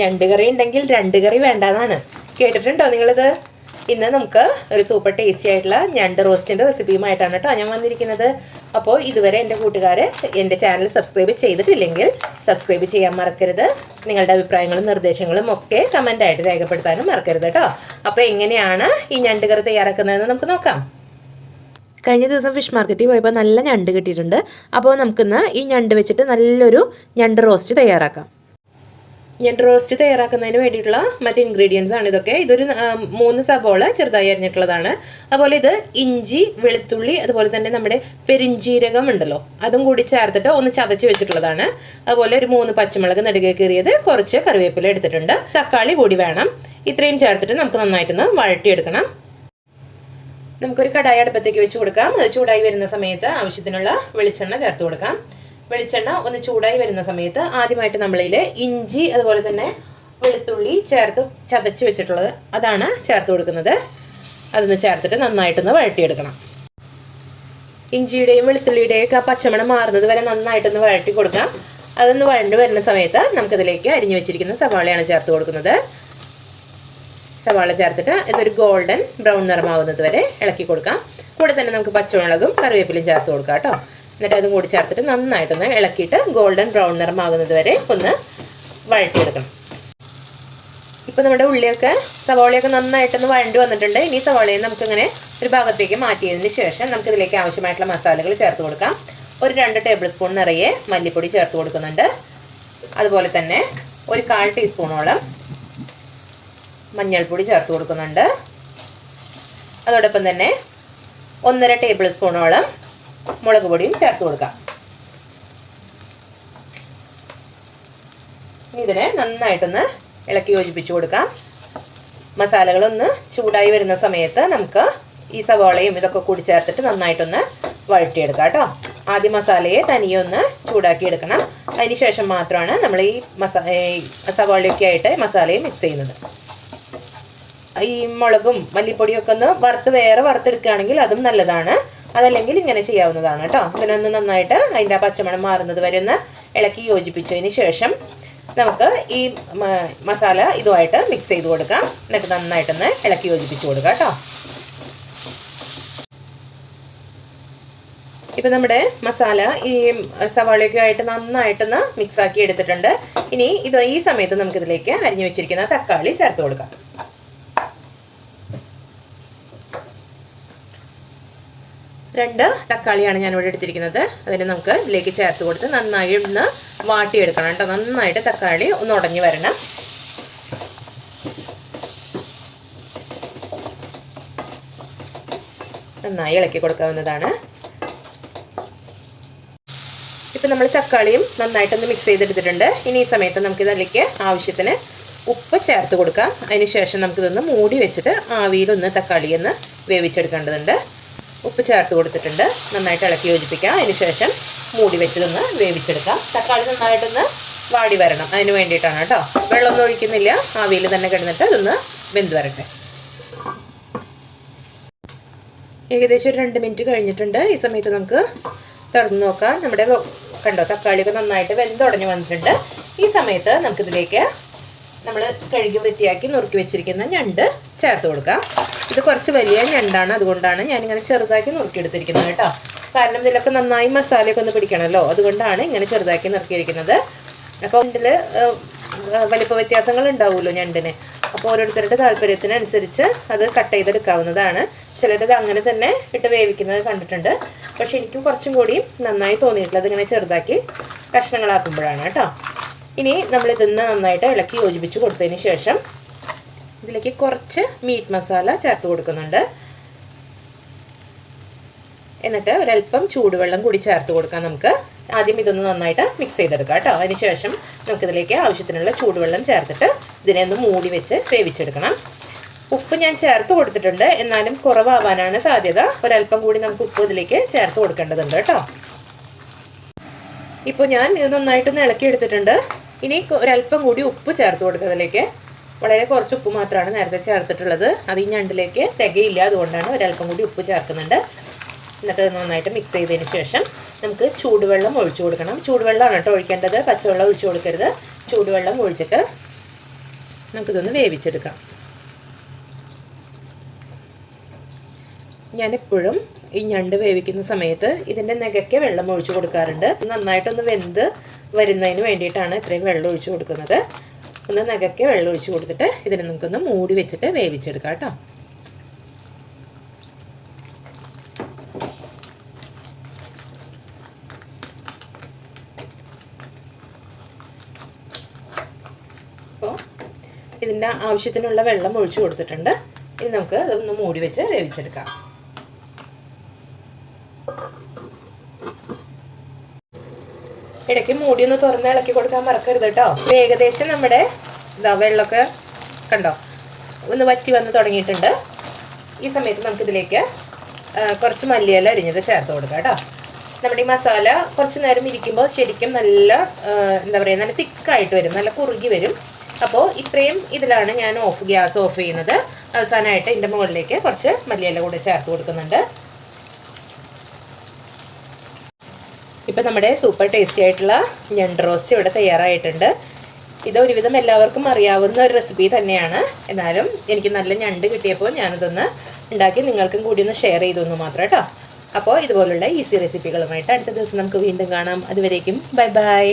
ഞണ്ട് കറി ഉണ്ടെങ്കിൽ രണ്ട് കറി വേണ്ടതാണ് കേട്ടിട്ടുണ്ടോ നിങ്ങളിത്? ഇന്ന് നമുക്ക് ഒരു സൂപ്പർ ടേസ്റ്റി ആയിട്ടുള്ള ഞണ്ട് റോസ്റ്റിന്റെ റെസിപ്പിയുമായിട്ടാണ് കേട്ടോ ഞാൻ വന്നിരിക്കുന്നത്. അപ്പോൾ ഇതുവരെ എന്റെ കൂട്ടുകാർ എന്റെ ചാനൽ സബ്സ്ക്രൈബ് ചെയ്തിട്ടില്ലെങ്കിൽ സബ്സ്ക്രൈബ് ചെയ്യാൻ മറക്കരുത്. നിങ്ങളുടെ അഭിപ്രായങ്ങളും നിർദ്ദേശങ്ങളും ഒക്കെ കമന്റായിട്ട് രേഖപ്പെടുത്താനും മറക്കരുത് കേട്ടോ. അപ്പോൾ എങ്ങനെയാണ് ഈ ഞണ്ട് കറി തയ്യാറാക്കുന്നതെന്ന് നമുക്ക് നോക്കാം. കഴിഞ്ഞ ദിവസം ഫിഷ് മാർക്കറ്റിൽ പോയപ്പോൾ നല്ല ഞണ്ട് കിട്ടിയിട്ടുണ്ട്. അപ്പോൾ നമുക്കിന്ന് ഈ ഞണ്ട് വെച്ചിട്ട് നല്ലൊരു ഞണ്ട് റോസ്റ്റ് തയ്യാറാക്കാം. ഞണ്ട് റോസ്റ്റ് തയ്യാറാക്കുന്നതിന് വേണ്ടിയിട്ടുള്ള മറ്റ് ഇൻഗ്രീഡിയൻസ് ആണ് ഇതൊക്കെ. ഇതൊരു മൂന്ന് സബോള ചെറുതായി അരിഞ്ഞിട്ടുള്ളതാണ്. അതുപോലെ ഇത് ഇഞ്ചി വെളുത്തുള്ളി അതുപോലെ തന്നെ നമ്മുടെ പെരിഞ്ചീരകം ഉണ്ടല്ലോ അതും കൂടി ചേർത്തിട്ട് ഒന്ന് ചതച്ച് വെച്ചിട്ടുള്ളതാണ്. അതുപോലെ ഒരു മൂന്ന് പച്ചമുളക് നടുകെ കീറിയത് കുറച്ച് കറിവേപ്പില എടുത്തിട്ടുണ്ട്. തക്കാളി കൂടി വേണം. ഇത്രയും ചേർത്തിട്ട് നമുക്ക് നന്നായിട്ടൊന്ന് വഴട്ടിയെടുക്കണം നമുക്കൊരു കടായി അടുപ്പത്തേക്ക് വെച്ച് കൊടുക്കാം. അത് ചൂടായി വരുന്ന സമയത്ത് ആവശ്യത്തിനുള്ള വെളിച്ചെണ്ണ ചേർത്ത് കൊടുക്കാം. വെളിച്ചെണ്ണ ഒന്ന് ചൂടായി വരുന്ന സമയത്ത് ആദ്യമായിട്ട് നമ്മളിൽ ഇഞ്ചി അതുപോലെ തന്നെ വെളുത്തുള്ളി ചേർത്ത് ചതച്ച് വെച്ചിട്ടുള്ളത് അതാണ് ചേർത്ത് കൊടുക്കുന്നത്. അതൊന്ന് ചേർത്തിട്ട് നന്നായിട്ടൊന്ന് വഴട്ടിയെടുക്കണം ഇഞ്ചിയുടെയും വെളുത്തുള്ളിയുടെയും ഒക്കെ പച്ചമണം മാറുന്നത് വരെ നന്നായിട്ടൊന്ന് വഴട്ടി കൊടുക്കാം. അതൊന്ന് വഴണ്ട് വരുന്ന സമയത്ത് നമുക്കതിലേക്ക് അരിഞ്ഞു വെച്ചിരിക്കുന്ന സവാളയാണ് ചേർത്ത് കൊടുക്കുന്നത്. സവാള ചേർത്തിട്ട് ഇതൊരു ഗോൾഡൻ ബ്രൗൺ നിറമാവുന്നത് വരെ ഇളക്കി കൊടുക്കാം. കൂടെ തന്നെ നമുക്ക് പച്ചമുളകും കറിവേപ്പിലയും ചേർത്ത് കൊടുക്കാം കേട്ടോ. എന്നിട്ട് അതും കൂടി ചേർത്തിട്ട് നന്നായിട്ടൊന്ന് ഇളക്കിയിട്ട് ഗോൾഡൻ ബ്രൗൺ നിറമാകുന്നത് വരെ ഒന്ന് വഴറ്റിയെടുക്കണം. ഇപ്പോൾ നമ്മുടെ ഉള്ളിയൊക്കെ സവാളയൊക്കെ നന്നായിട്ടൊന്ന് വഴണ്ടി വന്നിട്ടുണ്ട്. ഇനി സവാളയെ നമുക്കിങ്ങനെ ഒരു ഭാഗത്തേക്ക് മാറ്റിയതിന് ശേഷം നമുക്ക് ഇതിലേക്ക് ആവശ്യമായിട്ടുള്ള മസാലകൾ ചേർത്ത് കൊടുക്കാം. ഒരു രണ്ട് ടേബിൾ സ്പൂൺ നിറയെ മല്ലിപ്പൊടി ചേർത്ത് കൊടുക്കുന്നുണ്ട്. അതുപോലെ തന്നെ ഒരു കാൽ ടീസ്പൂണോളം മഞ്ഞൾപ്പൊടി ചേർത്ത് കൊടുക്കുന്നുണ്ട്. അതോടൊപ്പം തന്നെ ഒന്നര ടേബിൾ സ്പൂണോളം മുളക് പൊടിയും ചേർത്ത് കൊടുക്കാം. ഇനി ഇതിനെ നന്നായിട്ടൊന്ന് ഇളക്കി യോജിപ്പിച്ച് കൊടുക്കാം. മസാലകളൊന്ന് ചൂടായി വരുന്ന സമയത്ത് നമുക്ക് ഈ സവാളയും ഇതൊക്കെ കൂടി ചേർത്തിട്ട് നന്നായിട്ടൊന്ന് വഴറ്റിയെടുക്കാം കേട്ടോ. ആദ്യം മസാലയെ തനിയെ ഒന്ന് ചൂടാക്കി എടുക്കണം അതിന് ശേഷം മാത്രമാണ് നമ്മൾ ഈ മസാ സവാളയൊക്കെ ആയിട്ട് മസാലയും മിക്സ് ചെയ്യുന്നത്. ഈ മുളകും മല്ലിപ്പൊടിയൊക്കെ ഒന്ന് വറുത്ത് വേറെ വറുത്തെടുക്കുകയാണെങ്കിൽ അതും നല്ലതാണ്. അതല്ലെങ്കിൽ ഇങ്ങനെ ചെയ്യാവുന്നതാണ് കേട്ടോ. ഇതിനൊന്ന് നന്നായിട്ട് അതിന്റെ ആ പച്ചമണം മാറുന്നത് വരെ ഒന്ന് ഇളക്കി യോജിപ്പിച്ചതിന് ശേഷം നമുക്ക് ഈ മസാല ഇതുമായിട്ട് മിക്സ് ചെയ്ത് കൊടുക്കാം. എന്നിട്ട് നന്നായിട്ടൊന്ന് ഇളക്കി യോജിപ്പിച്ച് കൊടുക്കുക കേട്ടോ. ഇപ്പം നമ്മുടെ മസാല ഈ സവാളയൊക്കെ ആയിട്ട് നന്നായിട്ടൊന്ന് മിക്സാക്കി എടുത്തിട്ടുണ്ട്. ഇനി ഇത് ഈ സമയത്ത് നമുക്കിതിലേക്ക് അരിഞ്ഞു വെച്ചിരിക്കുന്ന തക്കാളി ചേർത്ത് കൊടുക്കാം. രണ്ട് തക്കാളിയാണ് ഞാനിവിടെ എടുത്തിരിക്കുന്നത്. അതിനെ നമുക്ക് ഇതിലേക്ക് ചേർത്ത് കൊടുത്ത് നന്നായി ഒന്ന് വാട്ടിയെടുക്കണം കേട്ടോ. നന്നായിട്ട് തക്കാളി ഒന്ന് ഉടഞ്ഞു വരണം. നന്നായി ഇളക്കി കൊടുക്കാവുന്നതാണ്. ഇപ്പം നമ്മൾ തക്കാളിയും നന്നായിട്ടൊന്ന് മിക്സ് ചെയ്തെടുത്തിട്ടുണ്ട്. ഇനി ഈ സമയത്ത് നമുക്ക് ഇതിലേക്ക് ആവശ്യത്തിന് ഉപ്പ് ചേർത്ത് കൊടുക്കാം. അതിന് ശേഷം നമുക്കിതൊന്ന് മൂടി വെച്ചിട്ട് ആവിയിലൊന്ന് തക്കാളി ഒന്ന് വേവിച്ചെടുക്കേണ്ടതുണ്ട്. ഉപ്പ് ചേർത്ത് കൊടുത്തിട്ടുണ്ട്. നന്നായിട്ട് ഇളക്കി യോജിപ്പിക്കാം. അതിന് ശേഷം മൂടി വെച്ചതൊന്ന് വേവിച്ചെടുക്കാം. തക്കാളി നന്നായിട്ടൊന്ന് വാടി വരണം. അതിന് വേണ്ടിയിട്ടാണ് കേട്ടോ. വെള്ളമൊന്നും ഒഴിക്കുന്നില്ല. ആവിയിൽ തന്നെ കിടന്നിട്ട് അതൊന്ന് വെന്ത് വരട്ടെ. ഏകദേശം ഒരു രണ്ട് മിനിറ്റ് കഴിഞ്ഞിട്ടുണ്ട്. ഈ സമയത്ത് നമുക്ക് തുറന്ന് നോക്കാം. നമ്മുടെ കണ്ടോ തക്കാളിയൊക്കെ നന്നായിട്ട് വെന്തുടഞ്ഞ് വന്നിട്ടുണ്ട്. ഈ സമയത്ത് നമുക്കിതിലേക്ക് നമ്മൾ കഴുകി വൃത്തിയാക്കി നുറുക്കി വെച്ചിരിക്കുന്ന ഞണ്ട് ചേർത്ത് കൊടുക്കാം. ഇത് കുറച്ച് വലിയ ഞണ്ടാണ്. അതുകൊണ്ടാണ് ഞാനിങ്ങനെ ചെറുതാക്കി നുറുക്കിയെടുത്തിരിക്കുന്നത് കേട്ടോ. കാരണം ഇതിലൊക്കെ നന്നായി മസാലയൊക്കെ ഒന്ന് പിടിക്കണമല്ലോ. അതുകൊണ്ടാണ് ഇങ്ങനെ ചെറുതാക്കി നുറുക്കിയിരിക്കുന്നത്. അപ്പോൾ ഇതിൽ വലിപ്പ വ്യത്യാസങ്ങൾ ഉണ്ടാവുമല്ലോ ഞണ്ടിന്. അപ്പോൾ ഓരോരുത്തരുടെ താല്പര്യത്തിനനുസരിച്ച് അത് കട്ട് ചെയ്തെടുക്കാവുന്നതാണ്. ചിലരത് അങ്ങനെ തന്നെ ഇട്ട് വേവിക്കുന്നത് കണ്ടിട്ടുണ്ട്. പക്ഷേ എനിക്ക് കുറച്ചും കൂടി നന്നായി തോന്നിയിട്ടുള്ളത് ഇങ്ങനെ ചെറുതാക്കി കഷ്ണങ്ങളാക്കുമ്പോഴാണ് കേട്ടോ. ഇനി നമ്മളിതൊന്ന് നന്നായിട്ട് ഇളക്കി യോജിപ്പിച്ച് കൊടുത്തതിന് ശേഷം ഇതിലേക്ക് കുറച്ച് മീറ്റ് മസാല ചേർത്ത് കൊടുക്കുന്നുണ്ട്. എന്നിട്ട് ഒരല്പം ചൂടുവെള്ളം കൂടി ചേർത്ത് കൊടുക്കാം നമുക്ക്. ആദ്യം ഇതൊന്ന് നന്നായിട്ട് മിക്സ് ചെയ്തെടുക്കാം കേട്ടോ. അതിനുശേഷം നമുക്കിതിലേക്ക് ആവശ്യത്തിനുള്ള ചൂടുവെള്ളം ചേർത്തിട്ട് ഇതിനെ ഒന്ന് മൂടി വെച്ച് വേവിച്ചെടുക്കണം. ഉപ്പ് ഞാൻ ചേർത്ത് കൊടുത്തിട്ടുണ്ട്. എന്നാലും കുറവാവാനാണ് സാധ്യത. ഒരല്പം കൂടി നമുക്ക് ഉപ്പ് ഇതിലേക്ക് ചേർത്ത് കൊടുക്കേണ്ടതുണ്ട് കേട്ടോ. ഇപ്പോൾ ഞാൻ ഇത് നന്നായിട്ടൊന്ന് ഇളക്കി എടുത്തിട്ടുണ്ട് ഇനി ഒരല്പം കൂടി ഉപ്പ് ചേർത്ത് കൊടുക്കുക അതിലേക്ക് വളരെ കുറച്ച് ഉപ്പ് മാത്രമാണ് നേരത്തെ ചേർത്തിട്ടുള്ളത്. അത് ഈ ഞണ്ടിലേക്ക് തികയില്ല അതുകൊണ്ടാണ് ഒരൽപ്പം കൂടി ഉപ്പ് ചേർക്കുന്നുണ്ട്. എന്നിട്ട് നന്നായിട്ട് മിക്സ് ചെയ്തതിന് ശേഷം നമുക്ക് ചൂടുവെള്ളം ഒഴിച്ചു കൊടുക്കണം. ചൂടുവെള്ളമാണ് കേട്ടോ ഒഴിക്കേണ്ടത്. പച്ചവെള്ളം ഒഴിച്ചു കൊടുക്കരുത്. ചൂടുവെള്ളം ഒഴിച്ചിട്ട് നമുക്കിതൊന്ന് വേവിച്ചെടുക്കാം. ഞാനെപ്പോഴും ഈ ഞണ്ട് വേവിക്കുന്ന സമയത്ത് ഇതിന്റെ നെകയ്ക്ക് വെള്ളം ഒഴിച്ചു കൊടുക്കാറുണ്ട്. നന്നായിട്ടൊന്ന് വെന്ത് വരുന്നതിന് വേണ്ടിയിട്ടാണ് ഇത്രയും വെള്ളം ഒഴിച്ചു കൊടുക്കുന്നത്. ഒന്ന് നെകയ്ക്ക് വെള്ളം ഒഴിച്ചു കൊടുത്തിട്ട് ഇതിനെ നമുക്കൊന്ന് മൂടി വെച്ചിട്ട് വേവിച്ചെടുക്കാം കേട്ടോ. ഇതിന്റെ ആവശ്യത്തിനുള്ള വെള്ളം ഒഴിച്ചു കൊടുത്തിട്ടുണ്ട്. ഇനി നമുക്ക് അതൊന്ന് മൂടി വെച്ച് വേവിച്ചെടുക്കാം. ഇടയ്ക്ക് മൂടി ഒന്ന് തുറന്ന് ഇളക്കി കൊടുക്കാൻ മറക്കരുത് കേട്ടോ ഏകദേശം നമ്മുടെ ഇതാ വെള്ളമൊക്കെ കണ്ടോ? ഒന്ന് വറ്റി വന്ന് തുടങ്ങിയിട്ടുണ്ട്. ഈ സമയത്ത് നമുക്കിതിലേക്ക് കുറച്ച് മല്ലിയില അരിഞ്ഞത് ചേർത്ത് കൊടുക്കാം കേട്ടോ നമ്മുടെ ഈ മസാല കുറച്ച് നേരം ഇരിക്കുമ്പോൾ ശരിക്കും നല്ല എന്താ പറയുക നല്ല തിക്കായിട്ട് വരും നല്ല കുറുകി വരും. അപ്പോൾ ഇത്രയും ഇതിലാണ് ഞാൻ ഓഫ് ഗ്യാസ് ഓഫ് ചെയ്യുന്നത്. അവസാനമായിട്ട് ഇതിന്റെ മുകളിലേക്ക് കുറച്ച് മല്ലിയില കൂടെ ചേർത്ത് കൊടുക്കുന്നുണ്ട്. ഇപ്പം നമ്മുടെ സൂപ്പർ ടേസ്റ്റി ആയിട്ടുള്ള ഞണ്ട് റോസ്റ്റ് ഇവിടെ തയ്യാറായിട്ടുണ്ട്. ഇത് ഒരുവിധം എല്ലാവർക്കും അറിയാവുന്ന ഒരു റെസിപ്പി തന്നെയാണ്. എന്നാലും എനിക്ക് നല്ല ഞണ്ട് കിട്ടിയപ്പോൾ ഞാനിതൊന്ന് ഉണ്ടാക്കി നിങ്ങൾക്കും കൂടി ഒന്ന് ഷെയർ ചെയ്തു എന്ന് മാത്രം കേട്ടോ. അപ്പോൾ ഇതുപോലുള്ള ഈസി റെസിപ്പികളുമായിട്ട് അടുത്ത ദിവസം നമുക്ക് വീണ്ടും കാണാം. അതുവരേക്കും ബൈ ബൈ